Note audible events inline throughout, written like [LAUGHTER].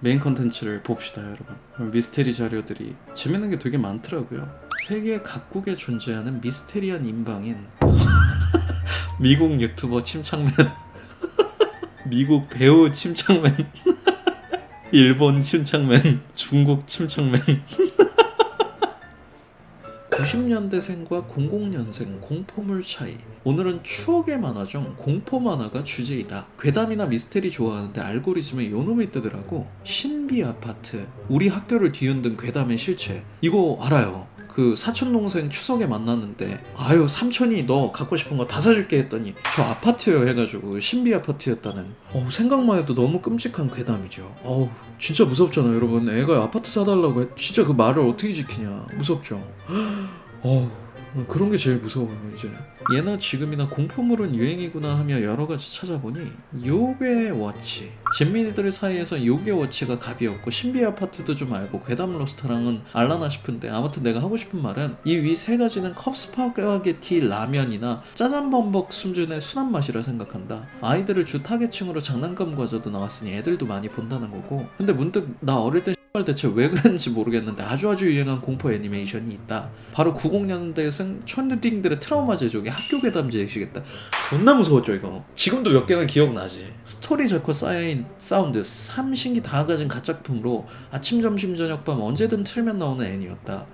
메인 컨텐츠를 봅시다 여러분. 미스테리 자료들이 재밌는 게 되게 많더라고요. 세계 각국에 존재하는 미스테리한 인방인 [LAUGHS] 미국 유튜버 침착맨 [LAUGHS] 미국 배우 침착맨 [LAUGHS] 일본 침착맨 중국 침착맨 90년대생과 00년생 공포물 차이. 오늘은 추억의 만화 중 공포 만화가 주제이다. 괴담이나 미스테리 좋아하는데 알고리즘에 요놈이 뜨더라고. 신비 아파트. 우리 학교를 뒤흔든 괴담의 실체. 이거 알아요. 그 사촌 동생 추석에 만났는데 아유 삼촌이 너 갖고 싶은 거 다 사줄게 했더니 저 아파트요 해가지고 신비 아파트였다는. 어 생각만 해도 너무 끔찍한 괴담이죠. 어우 진짜 무섭잖아요 여러분. 애가 아파트 사달라고 했 진짜 그 말을 어떻게 지키냐. 무섭죠. [GASPS] 어 그런 게 제일 무서워요 이제. 예나 지금이나 공포물은 유행이구나 하며 여러 가지 찾아보니 요괴 워치 잼민이들 사이에서 요괴 워치가 갑이었고 신비 아파트도 좀 알고 괴담 로스터랑은 알라나 싶은데 아무튼 내가 하고 싶은 말은 이 위 세 가지는 컵스파게티 라면이나 짜장범벅 수준의 순한 맛이라 생각한다. 아이들을 주 타겟층으로 장난감 과자도 나왔으니 애들도 많이 본다는 거고. 근데 문득 나 어릴 때 대체 왜 그랬는지 모르겠는데 아주 아주 유행한 공포 애니메이션이 있다. 바로 90년대에 쓴 천누딩들의 트라우마 제조기 학교 괴담 제시겠다. 존나 무서웠죠 이거. 지금도 몇 개는 기억나지. 스토리 좋고 쌓인 사운드, 삼신기 다 가진 가짝품으로 아침 점심 저녁 밤 언제든 틀면 나오는 애니였다.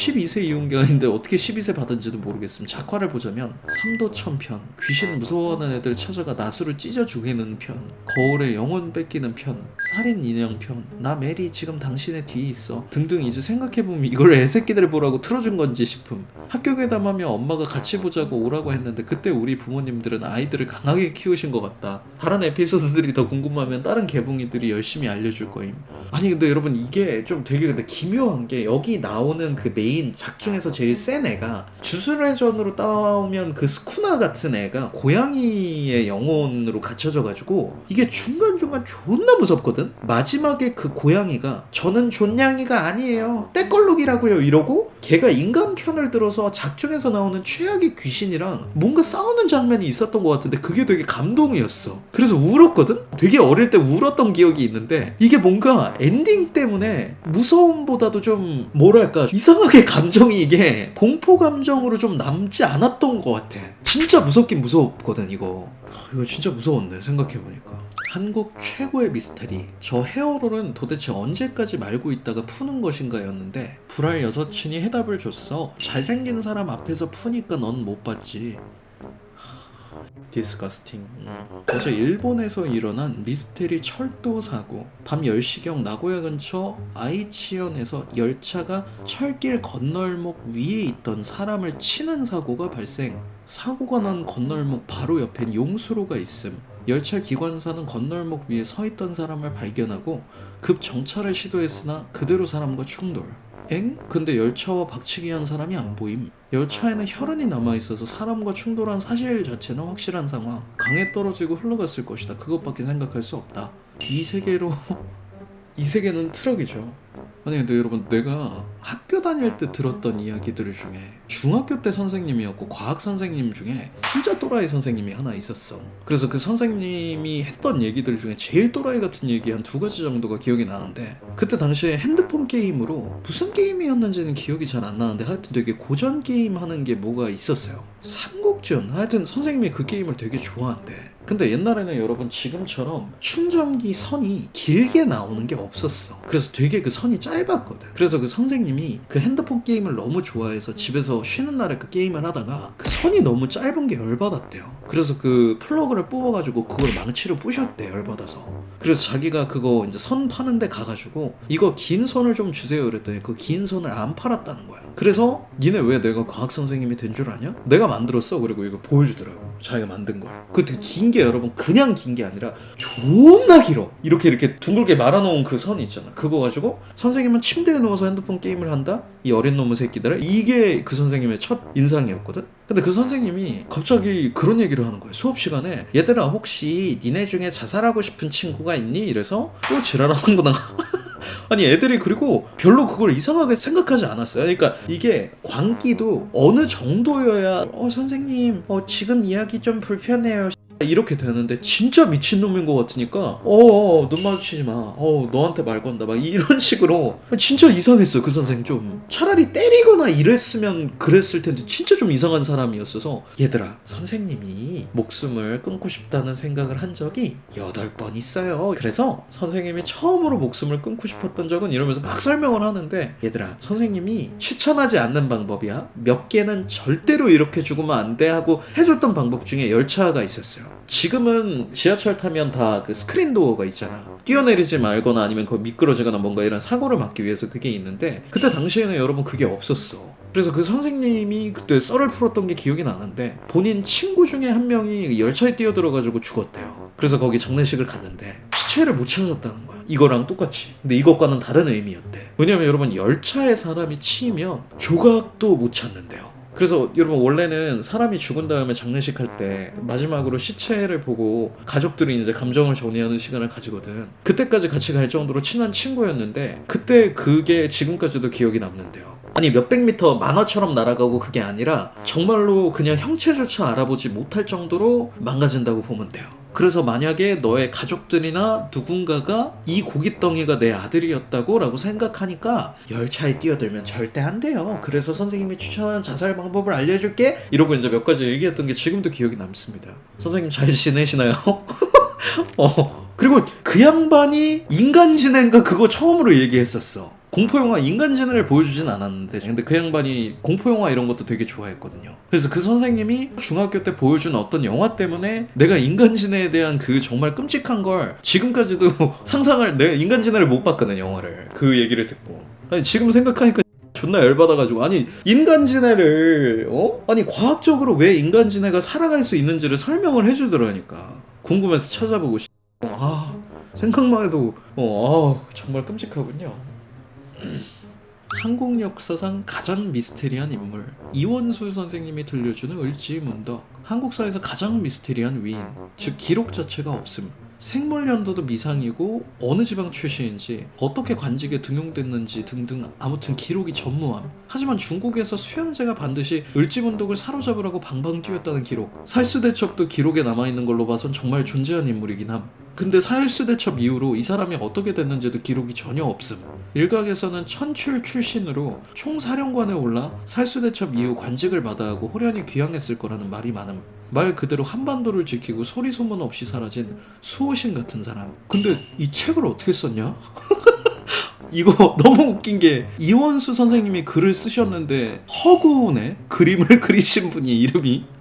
근데 12세 이용견인데 어떻게 12세 받은지도 모르겠음. 작화를 보자면 삼도 천 편, 귀신 무서워하는 애들 찾아가 나수를 찢어 죽이는 편, 거울에 영혼 뺏기는 편, 살인 인형 편, 나 메리 지금 당신의 뒤에 있어 등등 이제 생각해보면 이걸 애새끼들 보라고 틀어준 건지 싶음. 학교 괴담하며 엄마가 같이 보자고 오라고 했는데 그때 우리 부모님들은 아이들을 강하게 키우신 것 같다. 다른 에피소드들이 더 궁금하면 다른 개붕이들이 열심히 알려줄 거임. 아니 근데 여러분 이게 좀 되게 근데 기묘한 게 여기 나오는 그 메인 작 중에서 제일 센 애가 주술회전으로 따오면 그 스쿠나 같은 애가 고양이의 영혼으로 갇혀져 가지고 이게 중간중간 존나 무섭거든? 마지막에 그 고양이가 저는 존냥이가 아니에요. 떼걸룩이라고요 이러고 걔가 인간 편을 들어서 작중에서 나오는 최악의 귀신이랑 뭔가 싸우는 장면이 있었던 것 같은데 그게 되게 감동이었어. 그래서 울었거든? 되게 어릴 때 울었던 기억이 있는데 이게 뭔가 엔딩 때문에 무서움보다도 좀 뭐랄까 이상하게 감정이 이게 공포 감정으로 좀 남지 않았던 것 같아. 진짜 무섭긴 무섭거든 이거. 하, 이거 진짜 무서웠네 생각해보니까. 한국 최고의 미스터리. 저 헤어롤은 도대체 언제까지 말고 있다가 푸는 것인가 였는데 불알 여사친이 해답을 줬어. 잘생긴 사람 앞에서 푸니까 넌 못 봤지. 디스커스팅 어제 일본에서 일어난 미스테리 철도 사고. 밤 10시경 나고야 근처 아이치현에서 열차가 철길 건널목 위에 있던 사람을 치는 사고가 발생 사고가 난 건널목 바로 옆엔 용수로가 있음 열차 기관사는 건널목 위에 서 있던 사람을 발견하고 급 정차를 시도했으나 그대로 사람과 충돌 엥? 근데 열차와 박치기 한 사람이 안 보임. 열차에는 혈흔이 남아있어서 사람과 충돌한 사실 자체는 확실한 상황. 강에 떨어지고 흘러갔을 것이다. 그것밖에 생각할 수 없다. 이 세계로 [LAUGHS] 이 세계는 트럭이죠. 아니 근데 여러분 내가 학교 다닐 때 들었던 이야기들 중에 중학교 때 선생님이었고 과학 선생님 중에 진짜 또라이 선생님이 하나 있었어. 그래서 그 선생님이 했던 얘기들 중에 제일 또라이 같은 얘기 한 두 가지 정도가 기억이 나는데 그때 당시에 핸드폰 게임으로 무슨 게임이었는지는 기억이 잘 안 나는데 하여튼 되게 고전 게임 하는 게 뭐가 있었어요. 삼국지였나? 하여튼 선생님이 그 게임을 되게 좋아한대. 근데 옛날에는 여러분 지금처럼 충전기 선이 길게 나오는 게 없었어. 그래서 되게 그 선이 짧았거든. 그래서 그 선생님이 그 핸드폰 게임을 너무 좋아해서 집에서 쉬는 날에 그 게임을 하다가 그 선이 너무 짧은 게 열받았대요. 그래서 그 플러그를 뽑아가지고 그걸 망치로 부셨대 열받아서. 그래서 자기가 그거 이제 선 파는데 가가지고 이거 긴 선을 좀 주세요 그랬더니 그 긴 선을 안 팔았다는 거야. 그래서 니네 왜 내가 과학 선생님이 된 줄 아냐? 내가 만들었어. 그리고 이거 보여주더라고. 자기가 만든 걸. 그 되게 긴 게 여러분 그냥 긴 게 아니라 존나 길어. 이렇게 이렇게 둥글게 말아놓은 그 선이 있잖아. 그거 가지고 선생님은 침대에 누워서 핸드폰 게임을 한다. 이 어린 놈의 새끼들아. 이게 그 선생님의 첫 인상이었거든. 근데 그 선생님이 갑자기 그런 얘기를 하는 거예요. 수업 시간에 얘들아 혹시 니네 중에 자살하고 싶은 친구가 있니? 이래서 또 지랄하는구나. [LAUGHS] 아니 애들이 그리고 별로 그걸 이상하게 생각하지 않았어요. 그러니까 이게 광기도 어느 정도여야 어 선생님 어 지금 이야기 좀 불편해요. 이렇게 되는데 진짜 미친놈인 것 같으니까 어어 눈 마주치지 마어 너한테 말 건다. 막 이런 [LAUGHS] 식으로. 진짜 이상했어 그 선생 좀 차라리 때리거나 이랬으면 그랬을 텐데 진짜 좀 이상한 사람이었어서 얘들아 선생님이 목숨을 끊고 싶다는 생각을 한 적이 여덟 번 있어요. 그래서 선생님이 처음으로 목숨을 끊고 싶었던 적은 이러면서 막 설명을 하는데 얘들아 선생님이 추천하지 않는 방법이야. 몇 개는 절대로 이렇게 죽으면 안 돼 하고 해줬던 방법 중에 열차가 있었어요 지금은 지하철 타면 다 그 스크린 도어가 있잖아. 뛰어내리지 말거나 아니면 거 미끄러지거나 뭔가 이런 사고를 막기 위해서 그게 있는데 그때 당시에는 여러분 그게 없었어. 그래서 그 선생님이 그때 썰을 풀었던 게 기억이 나는데 본인 친구 중에 한 명이 열차에 뛰어들어가지고 죽었대요. 그래서 거기 장례식을 갔는데 시체를 못 찾았다는 거야. 이거랑 똑같이. 근데 이것과는 다른 의미였대. 왜냐면 여러분 열차에 사람이 치이면 조각도 못 찾는데요 그래서 여러분 원래는 사람이 죽은 다음에 장례식 할 때 마지막으로 시체를 보고 가족들이 이제 감정을 정리하는 시간을 가지거든. 그때까지 같이 갈 정도로 친한 친구였는데 그때 그게 지금까지도 기억이 남는데요. 아니 몇백 미터 만화처럼 날아가고 그게 아니라 정말로 그냥 형체조차 알아보지 못할 정도로 망가진다고 보면 돼요. 그래서 만약에 너의 가족들이나 누군가가 이 고깃덩이가 내 아들이었다고 라고 생각하니까 열차에 뛰어들면 절대 안 돼요. 그래서 선생님이 추천하는 자살 방법을 알려줄게. 이러고 이제 몇 가지 얘기했던 게 지금도 기억이 남습니다. 선생님 잘 지내시나요? [LAUGHS] 어. 그리고 그 양반이 인간지능가 그거 처음으로 얘기했었어. 공포영화 인간지능을 보여주진 않았는데 근데 그 양반이 공포영화 이런 것도 되게 좋아했거든요. 그래서 그 선생님이 중학교 때 보여준 어떤 영화 때문에 내가 인간지능에 대한 그 정말 끔찍한 걸 지금까지도 [LAUGHS] 상상을 내가 인간지능을 못 봤거든 영화를. 그 얘기를 듣고. 아니 지금 생각하니까 [LAUGHS] 존나 열받아가지고. 아니 인간지능을 어? 아니 과학적으로 왜 인간지능가 살아갈 수 있는지를 설명을 해주더라니까. 궁금해서 찾아보고 씨. [LAUGHS] 아 생각만 해도 어, 아, 정말 끔찍하군요 한국 역사상 가장 미스테리한 인물. 이원수 선생님이 들려주는 을지문덕. 한국사에서 가장 미스테리한 위인 즉 기록 자체가 없음 생물 연도도 미상이고 어느 지방 출신인지 어떻게 관직에 등용됐는지 등등 아무튼 기록이 전무함. 하지만 중국에서 수양제가 반드시 을지문덕을 사로잡으라고 방방 뛰었다는 기록. 살수대첩도 기록에 남아있는 걸로 봐선 정말 존재한 인물이긴 함. 근데 살수대첩 이후로 이 사람이 어떻게 됐는지도 기록이 전혀 없음. 일각에서는 천출 출신으로 총사령관에 올라 살수대첩 이후 관직을 받아하고 호련히 귀향했을 거라는 말이 많음 말 그대로 한반도를 지키고 소리 소문 없이 사라진 수호신 같은 사람 근데 이 책을 어떻게 썼냐? [LAUGHS] 이거 너무 웃긴 게 이원수 선생님이 글을 쓰셨는데 허구네 그림을 [LAUGHS] 그리신 분이 이름이 [LAUGHS]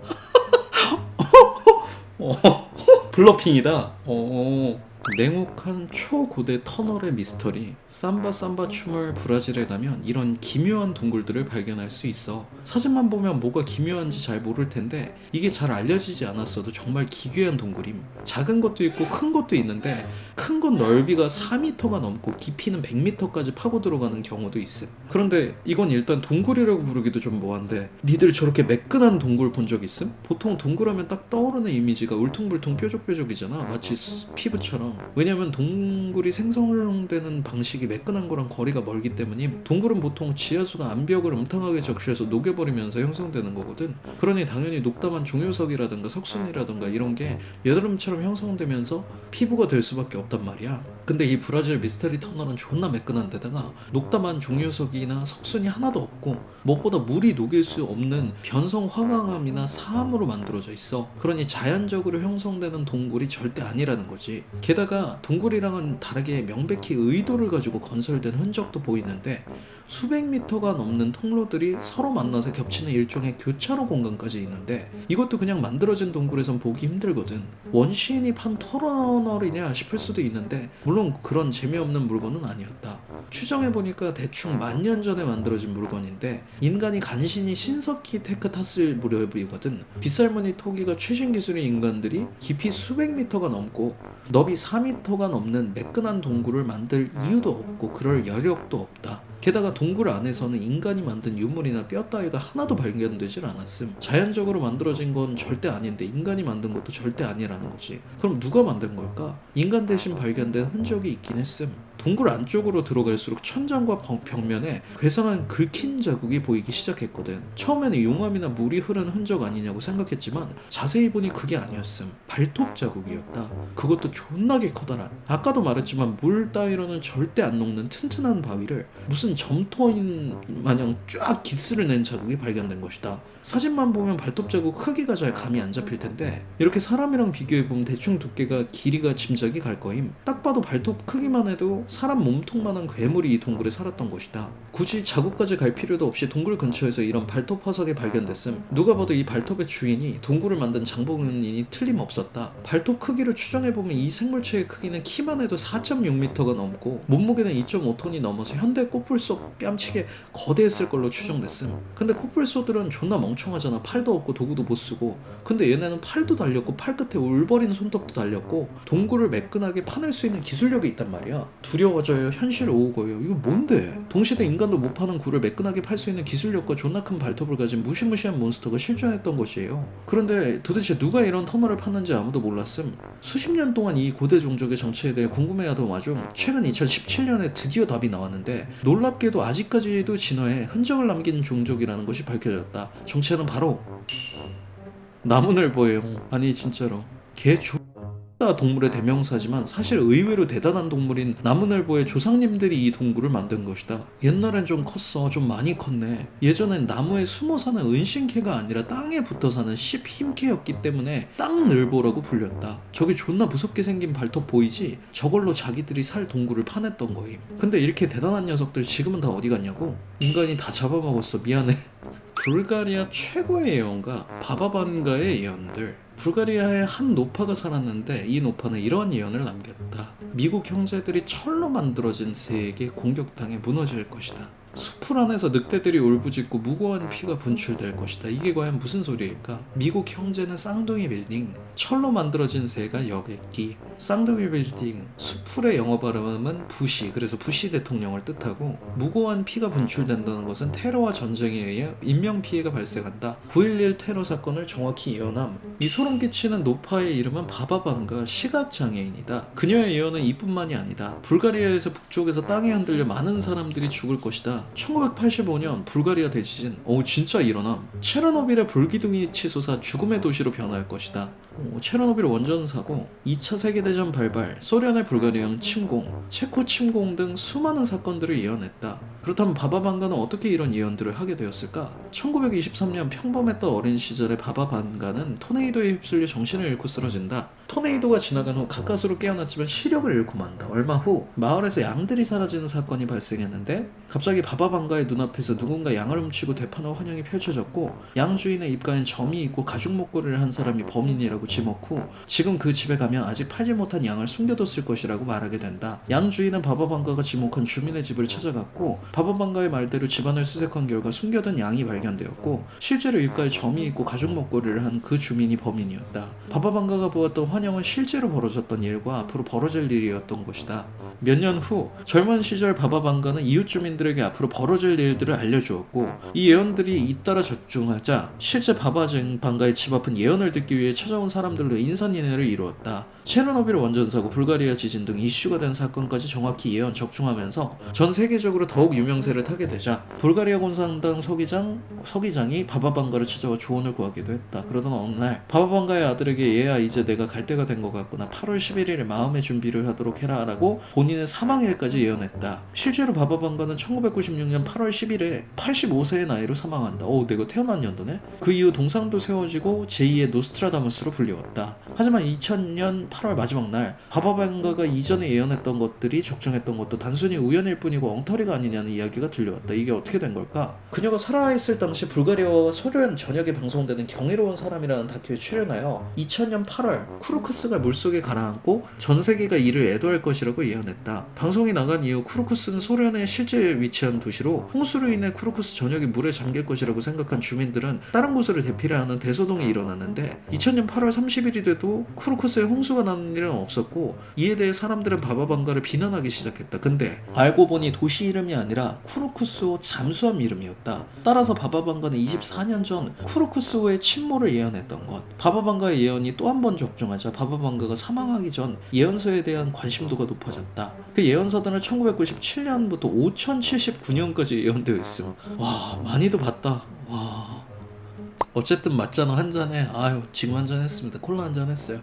어, 블러핑이다. 어. 냉혹한 초고대 터널의 미스터리 삼바 삼바 춤을 브라질에 가면 이런 기묘한 동굴들을 발견할 수 있어. 사진만 보면 뭐가 기묘한지 잘 모를 텐데 이게 잘 알려지지 않았어도 정말 기괴한 동굴임. 작은 것도 있고 큰 것도 있는데 큰 건 넓이가 4m가 넘고 깊이는 100m까지 파고 들어가는 경우도 있음. 그런데 이건 일단 동굴이라고 부르기도 좀 뭐한데 니들 저렇게 매끈한 동굴 본 적 있음? 보통 동굴하면 딱 떠오르는 이미지가 울퉁불퉁 뾰족뾰족이잖아. 마치 수- 피부처럼 왜냐면 동굴이 생성되는 방식이 매끈한 거랑 거리가 멀기 때문임 동굴은 보통 지하수가 암벽을 음탕하게 적셔서 녹여버리면서 형성되는 거거든. 그러니 당연히 녹담한 종유석이라든가 석순이라든가 이런 게 여드름처럼 형성되면서 피부가 될 수밖에 없단 말이야. 근데 이 브라질 미스터리 터널은 존나 매끈한 데다가 녹담한 종유석이나 석순이 하나도 없고 무엇보다 물이 녹일 수 없는 변성 화강암이나 사암으로 만들어져 있어. 그러니 자연적으로 형성되는 동굴이 절대 아니라는 거지. 게다가 동굴이랑은 다르게 명백히 의도를 가지고 건설된 흔적도 보이는데 수백 미터가 넘는 통로들이 서로 만나서 겹치는 일종의 교차로 공간까지 있는데 이것도 그냥 만들어진 동굴에선 보기 힘들거든. 원시인이 판 터널이냐 싶을 수도 있는데 물론 그런 재미없는 물건은 아니었다. 추정해보니까 대충 만 년 전에 만들어진 물건인데 인간이 간신히 신석기 테크 탔을 무렵이거든. 빗살무늬 토기가 최신 기술의 인간들이 깊이 수백 미터가 넘고 너비 4미터가 넘는 매끈한 동굴을 만들 이유도 없고 그럴 여력도 없다. 게다가 동굴 안에서는 인간이 만든 유물이나 뼈 따위가 하나도 발견되질 않았음. 자연적으로 만들어진 건 절대 아닌데 인간이 만든 것도 절대 아니라는 거지. 그럼 누가 만든 걸까? 인간 대신 발견된 흔적이 있긴 했음. 동굴 안쪽으로 들어갈수록 천장과 벽- 벽면에 괴상한 긁힌 자국이 보이기 시작했거든. 처음에는 용암이나 물이 흐른 흔적 아니냐고 생각했지만 자세히 보니 그게 아니었음. 발톱 자국이었다. 그것도 존나게 커다란. 아까도 말했지만 물 따위로는 절대 안 녹는 튼튼한 바위를 무슨 점토인 마냥 쫙 기스를 낸 자국이 발견된 것이다. 사진만 보면 발톱 자국 크기가 잘 감이 안 잡힐 텐데 이렇게 사람이랑 비교해 보면 대충 두께가 길이가 짐작이 갈 거임. 딱 봐도 발톱 크기만 해도 사람 몸통만한 괴물이 이 동굴에 살았던 것이다. 굳이 자국까지 갈 필요도 없이 동굴 근처에서 이런 발톱 화석이 발견됐음. 누가 봐도 이 발톱의 주인이 동굴을 만든 장본인이 틀림없었다. 발톱 크기를 추정해 보면 이 생물체의 크기는 키만 해도 4.6m가 넘고 몸무게는 2.5톤이 넘어서 현대 코뿔소 뺨치게 거대했을 걸로 추정됐음. 근데 코뿔소들은 존나 멍청하잖아. 팔도 없고 도구도 못 쓰고. 근데 얘네는 팔도 달렸고 팔 끝에 울버린 손톱도 달렸고 동굴을 매끈하게 파낼 수 있는 기술력이 있단 말이야. 두려워져요. 현실 오고요. 이거 뭔데? 동시대 인간도 못 파는 굴을 매끈하게 팔 수 있는 기술력과 존나 큰 발톱을 가진 무시무시한 몬스터가 실존했던 것이에요. 그런데 도대체 누가 이런 터널을 팠는지 아무도 몰랐음. 수십 년 동안 이 고대 종족의 정체에 대해 궁금해하던 와중 최근 2017년에 드디어 답이 나왔는데 놀 랍게도 아직까지도 진화에 흔적을 남긴 종족이라는 것이 밝혀졌다. 정체는 바로 나무늘보예요. 아니 진짜로 개 조. 다 동물의 대명사지만 사실 의외로 대단한 동물인 나무늘보의 조상님들이 이 동굴을 만든 것이다. 옛날엔 좀 컸어, 좀 많이 컸네. 예전엔 나무에 숨어 사는 은신개가 아니라 땅에 붙어 사는 씹힘개였기 때문에 땅늘보라고 불렸다. 저기 존나 무섭게 생긴 발톱 보이지? 저걸로 자기들이 살 동굴을 파냈던 거임. 근데 이렇게 대단한 녀석들 지금은 다 어디 갔냐고? 인간이 다 잡아먹었어. 미안해. [LAUGHS] 불가리아 최고의 예언가 바바반가의 예언들 불가리아의 한 노파가 살았는데 이 노파는 이러한 예언을 남겼다. 미국 형제들이 철로 만들어진 새에게 공격당해 무너질 것이다. 수 풀 안에서 늑대들이 울부짖고 무고한 피가 분출될 것이다. 이게 과연 무슨 소리일까? 미국 형제는 쌍둥이 빌딩, 철로 만들어진 새가 여객기, 쌍둥이 빌딩, 수풀의 영어 발음은 부시, 그래서 부시 대통령을 뜻하고 무고한 피가 분출된다는 것은 테러와 전쟁에 의해 인명 피해가 발생한다. 9.11 테러 사건을 정확히 예언함. 이 소름 끼치는 노파의 이름은 바바반가 시각 장애인이다. 그녀의 예언은 이뿐만이 아니다. 불가리아에서 북쪽에서 땅이 흔들려 많은 사람들이 죽을 것이다. 1985년 불가리아 대지진. 오 진짜 일어남. 체르노빌의 불기둥이 치솟아 죽음의 도시로 변할 것이다. 오, 체르노빌 원전 사고, 2차 세계대전 발발, 소련의 불가리아 침공, 체코 침공 등 수많은 사건들을 예언했다. 그렇다면 바바반가는 어떻게 이런 예언들을 하게 되었을까? 1923년 평범했던 어린 시절의 바바반가는 토네이도에 휩쓸려 정신을 잃고 쓰러진다. 토네이도가 지나간 후 가까스로 깨어났지만 시력을 잃고 만다. 얼마 후 마을에서 양들이 사라지는 사건이 발생했는데 갑자기 바바반가의 눈앞에서 누군가 양을 훔치고 되파는 환영이 펼쳐졌고 양 주인의 입가엔 점이 있고 가죽 목걸이를 한 사람이 범인이라고 후 지금 그 집에 가면 아직 팔지 못한 양을 숨겨뒀을 것이라고 말하게 된다. 양 주인은 바바반가가 지목한 주민의 집을 찾아갔고 바바반가의 말대로 집안을 수색한 결과 숨겨둔 양이 발견되었고 실제로 입가에 점이 있고 가죽 목걸이를 한 그 주민이 범인이었다. 바바반가가 보았던 환영은 실제로 벌어졌던 일과 앞으로 벌어질 일이었던 것이다. 몇 년 후 젊은 시절 바바반가는 이웃 주민들에게 앞으로 벌어질 일들을 알려주었고 이 예언들이 잇따라 적중하자 실제 바바반가의 집 앞은 예언을 듣기 위해 찾아온 사람 들로 인산인해를 이루었다. 체르노빌 원전 사고, 불가리아 지진 등 이슈가 된 사건까지 정확히 예언 적중하면서 전 세계적으로 더욱 유명세를 타게 되자 불가리아 공산당 서기장 서기장이 바바반가를 찾아와 조언을 구하기도 했다. 그러던 어느 날 바바반가의 아들에게 얘야 이제 내가 갈 때가 된 것 같구나. 8월 11일에 마음의 준비를 하도록 해라라고 본인의 사망일까지 예언했다. 실제로 바바반가는 1996년 8월 10일에 85세의 나이로 사망한다. 오, 내가 태어난 연도네. 그 이후 동상도 세워지고 제2의 노스트라다무스로 불리웠다. 하지만 2000년 8월 마지막 날 바바반가가 이전에 예언했던 것들이 적정했던 것도 단순히 우연일 뿐이고 엉터리가 아니냐는 이야기가 들려왔다. 이게 어떻게 된 걸까? 그녀가 살아있을 당시 불가리아와 소련 전역에 방송되는 경이로운 사람이라는 다큐에 출연하여 2000년 8월 쿠르크스가 물속에 가라앉고 전 세계가 이를 애도할 것이라고 예언했다. 방송이 나간 이후 쿠르크스는 소련의 실제 위치한 도시로 홍수로 인해 쿠르크스 전역이 물에 잠길 것이라고 생각한 주민들은 다른 곳으로 대피를 하는 대소동이 일어났는데 2000년 8월 8월 30일이 돼도 쿠르크스에 홍수가 나는 일은 없었고 이에 대해 사람들은 바바방가를 비난하기 시작했다. 근데 알고 보니 도시 이름이 아니라 쿠르크스호 잠수함 이름이었다. 따라서 바바방가는 24년 전 쿠르크스호의 침몰을 예언했던 것. 바바방가의 예언이 또 한 번 적중하자 바바방가가 사망하기 전 예언서에 대한 관심도가 높아졌다. 그 예언서들은 1997년부터 5079년까지 예언되어 있음. 와 많이도 봤다. 와. 어쨌든 맞잖아 한 잔에 아유 지금 한 잔 했습니다. 콜라 한 잔 했어요.